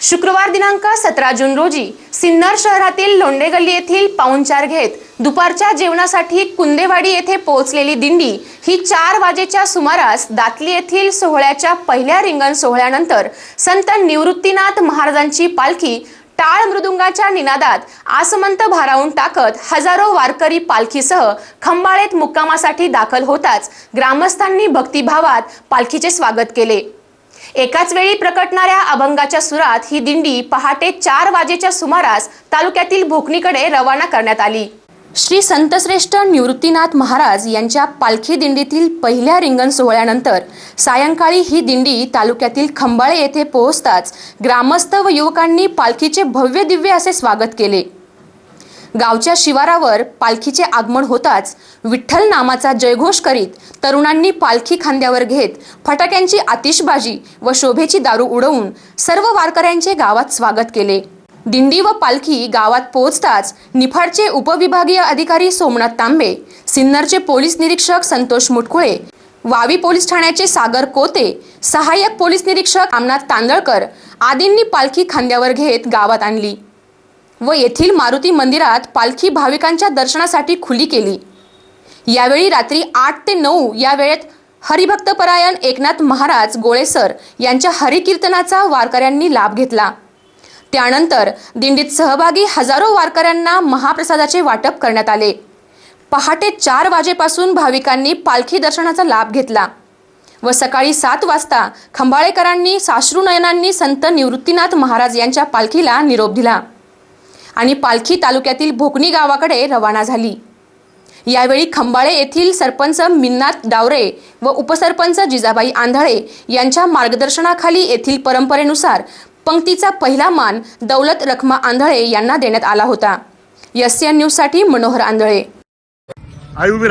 शुक्रवार दिनांक सतरा जून रोजी सिन्नर शहरातील लोंडेगल्ली येथील पाहुणचार घेत दुपारच्या जेवणासाठी कुंदेवाडी येथे पोहोचलेली दिंडी ही चार वाजेच्या सुमारास दातली येथील सोहळ्याच्या पहिल्या रिंगण सोहळ्यानंतर संत निवृत्तीनाथ महाराजांची पालखी टाळ मृदुंगाच्या निनादात आसमंत भारावून टाकत हजारो वारकरी पालखीसह खंबाळेत मुक्कामासाठी दाखल होताच ग्रामस्थांनी भक्तिभावात पालखीचे स्वागत केले. एकाच वेळी प्रकटणाऱ्या अभंगाच्या सुरात ही दिंडी पहाटे चार वाजेच्या सुमारास तालुक्यातील भोकणीकडे रवाना करण्यात आली. श्री संतश्रेष्ठ निवृत्तीनाथ महाराज यांच्या पालखी दिंडीतील पहिल्या रिंगण सोहळ्यानंतर सायंकाळी ही दिंडी तालुक्यातील खंबाळे येथे पोहोचताच ग्रामस्थ व युवकांनी पालखीचे भव्य दिव्य असे स्वागत केले. गावच्या शिवारावर पालखीचे आगमन होताच विठ्ठल नामाचा जयघोष करीत तरुणांनी पालखी खांद्यावर घेत फटाक्यांची आतिषबाजी व शोभेची दारू उडवून सर्व वारकऱ्यांचे गावात स्वागत केले. दिंडी व पालखी गावात पोहोचताच निफाडचे उपविभागीय अधिकारी सोमनाथ तांबे सिन्नरचे पोलीस निरीक्षक संतोष मुटकुळे वावी पोलीस ठाण्याचे सागर कोते सहाय्यक पोलीस निरीक्षक आमनाथ तांदळकर आदींनी पालखी खांद्यावर घेत गावात आणली. व येथील मारुती मंदिरात पालखी भाविकांच्या दर्शनासाठी खुली केली. यावेळी रात्री आठ ते नऊ या वेळेत हरिभक्तपरायण एकनाथ महाराज गोळेसर यांच्या हरिकीर्तनाचा वारकऱ्यांनी लाभ घेतला. त्यानंतर दिंडीत सहभागी हजारो वारकऱ्यांना महाप्रसादाचे वाटप करण्यात आले. पहाटे चार वाजेपासून भाविकांनी पालखी दर्शनाचा लाभ घेतला व सकाळी सात वाजता खंबाळेकरांनी साश्रुनयनांनी संत निवृत्तीनाथ महाराज यांच्या पालखीला निरोप दिला. आणि पालखी तालुक्यातील भोकणी गावाकडे रवाना झाली. यावेळी खंबाळे येथील सरपंच मिन्नाथ डावरे व उपसरपंच जिजाबाई आंधळे यांच्या मार्गदर्शनाखाली येथील परंपरेनुसार पंक्तीचा पहिला मान दौलत रखमा आंधळे यांना देण्यात आला होता. एस एन न्यूजसाठी मनोहर आंधळे. आई उभी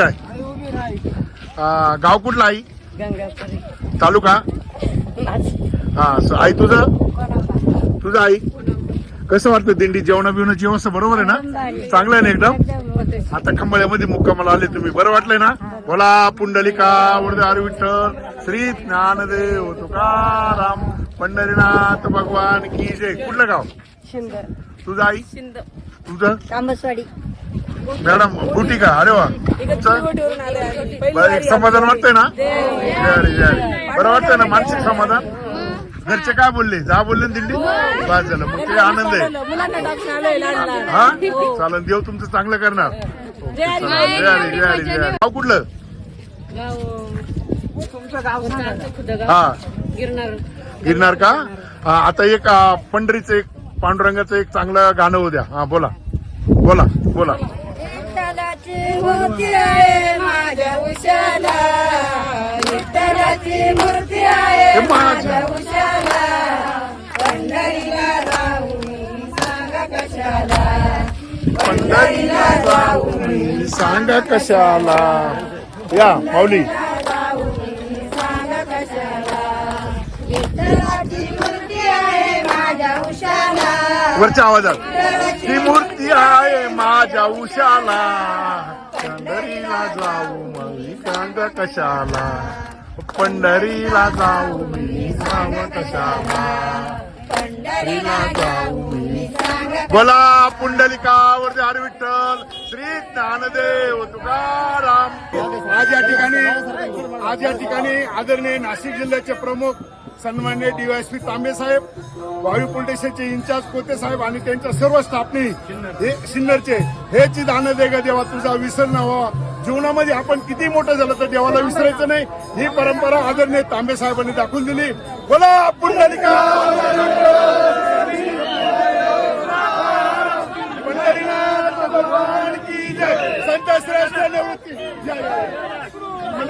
आ, गाव कुठलं आई? गंगापुरी. तालुका? हा आई तुझं? तुझं आई? कसं वाटतं दिंडी? जेवणा बिवणाची व्यवस्था बरोबर आहे ना? चांगलं आहे ना एकदम? आता खंबाळ्यामध्ये मुक्कामाला आले तुम्ही. बरं वाटलंय ना? बोला पुंडलिका वरदार विठ्ठल श्री ज्ञानदेव तुकाराम पंढरीनाथ भगवान की जय. कुठलं गाव? तुझं आई? तुझं? कामसवाडी. मॅडम गुटी का? अरे वा. समाधान वाटतंय ना? जय जय बरं वाटतंय ना मानसिक समाधान? घरचे काय बोलले? जा बोलले ना दिंडी? बस झालं. मग ते आनंद आहे. हा? चालन देव तुमचं चांगलं करणार. जय हरी, जय हरी, जय हरी. गाव कुठलं. हा. गिरणार गिरणार का? हा, आता एक पंढरीचं एक पांडुरंगाचं एक चांगलं गाणं होऊ द्या. हा बोला. बोला बोला. मूर्ती आहे माझ्या उशाला. विठ्ठलाची मूर्ती आहे हे माझ्या उशाला. सांगा कशाला? या माऊली. वरच्या आवाजात. ती मूर्ती आहे माझ्या उशाला. पंढरीला जाऊ मी सांगा कशाला? पंढरीला जाऊ मी सांगा कशाला? पंढरीला जाऊ मी. बोला पुंडलिकावर हरी विठ्ठल श्री ज्ञानदेव तुकाराम. आज या ठिकाणी आज या ठिकाणी आदरणीय नाशिक जिल्ह्याचे प्रमुख सन्मान्य डीवायसपी तांबे साहेब वायू पोलिटेशनचे स्टेशनचे इन्चार्ज कोते साहेब आणि त्यांच्या सर्व स्टाफने हे सिन्नरचे हे चित आनंद आहे का देवा तुझा विसर न व्हावा जीवनामध्ये आपण किती मोठं झालं तर देवाला विसरायचं नाही. ही परंपरा आदरणीय तांबे साहेबांनी दाखवून दिली. बोला पुंडलिका